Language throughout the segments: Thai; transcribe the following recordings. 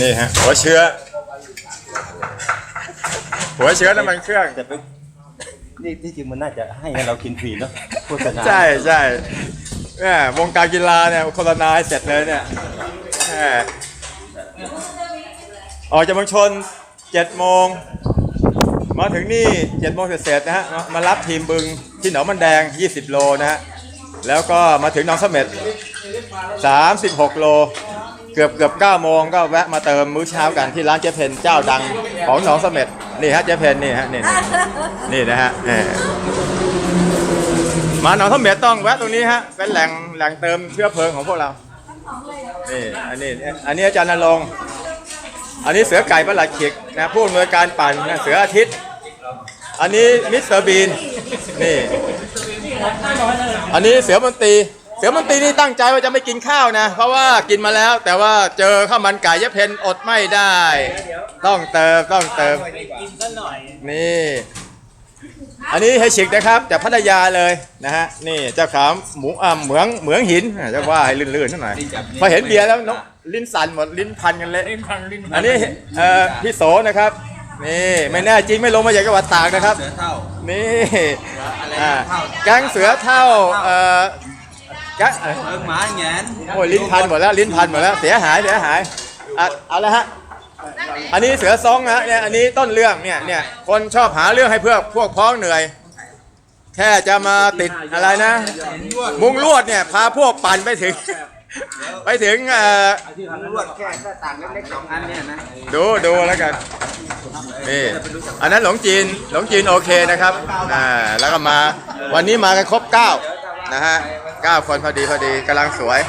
นี่ฮะหัวเชื้อ หัวเชื้อน้ำมันเครื่อง แต่เป็นนี่ที่จริงมันน่าจะให้เรากินฟรีเนาะโฆษณาใช่ใช่แหม่วงการกีฬาเนี่ยโฆษณาให้เสร็จเลยเนี่ยแหม่ออกจากเมืองชนเจ็ดโมงมาถึงนี่เจ็ดโมงเสร็จๆนะฮะมามารับทีมบึงที่หนองมันแดง 20 โลนะฮะแล้วก็มาถึงหนองเสม็ด36 โล เกือบเกือบ9โมงก็แวะมาเติมมื้อเช้ากันที่ร้านเจเพนเจ้าดังของหนองเสม็ดนี่ฮะเจเพนนี่ฮะนี่นี่นี่นะฮะม่มาหนองท่าเม็ดต้องแวะตรงนี้ฮะเป็นแหล่งแหล่งเติมเชื้อเพลิงของพวกเรานี่อันนี้อันนี้อาจารย์นรงค์อันนี้เสือไก่ประหลัดขิกนะผู้อำนวยการปั่นนะเสืออาทิตย์ อันนี้มิสเตอร์บีนนี่อันนี้เสือมนตรี เสือมนตรีนี่ตั้งใจว่าจะไม่กินข้าวนะ เพราะว่ากินมาแล้ว แต่ว่าเจอข้าวมันไก่ยะเพนอดไม่ได้ ต้องเติมต้องเติมกินสักหน่อยนี่ อันนี้ให้ชิกนะครับจากพัทยาเลยนะฮะนี่เจ้าขามหมูอ่าเหมืองเหมืองหินอะจะว่าให้ลื่นๆหน่อยพอเห็นเบียร์แล้วน้องลิ้นสั่นหมดลิ้นพันกันเลยลิ้นพันลิ้นพัอันนี้เอ่อพี่โสนะครับนี่ไม่แน่จริงไม่ลงมาจากจังหวัดตากนะครับเสือเท่านี่อะไรอ่าเท่าแก๊งเสือเท่าเอ่อ แก๊งเอ่อเอิงหมาแงนโอ้ยลิ้นพันหมดแล้วลิ้นพันหมดแล้วเสียหายเสียหายอะเอาละฮะอันนี้เสือซองนะเนี่ยอันนี้ต้นเรื่องเนี่ยเนี่ยคนชอบหาเรื่องให้เพื่อพวกพ้องเหนื่อย แค่จะมาติดอะไรนะ มุงลวดเนี่ยพาพวกปั่นไปถึง ไปถึงเอ่อลวดแค่หน้าต่างเล็กๆสองอันเนี่ยนะดูดูแล้วกันนี่อันนั้นหลงจีนหลงจีนโอเคนะครับอ่าแล้วก็มาวันนี้มากันครบ9นะฮะ 9คนพอดีพอดีกำลังสวย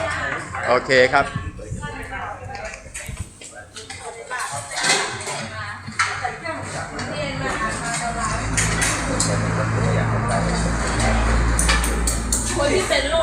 โอเคครับคนที่เป็นโร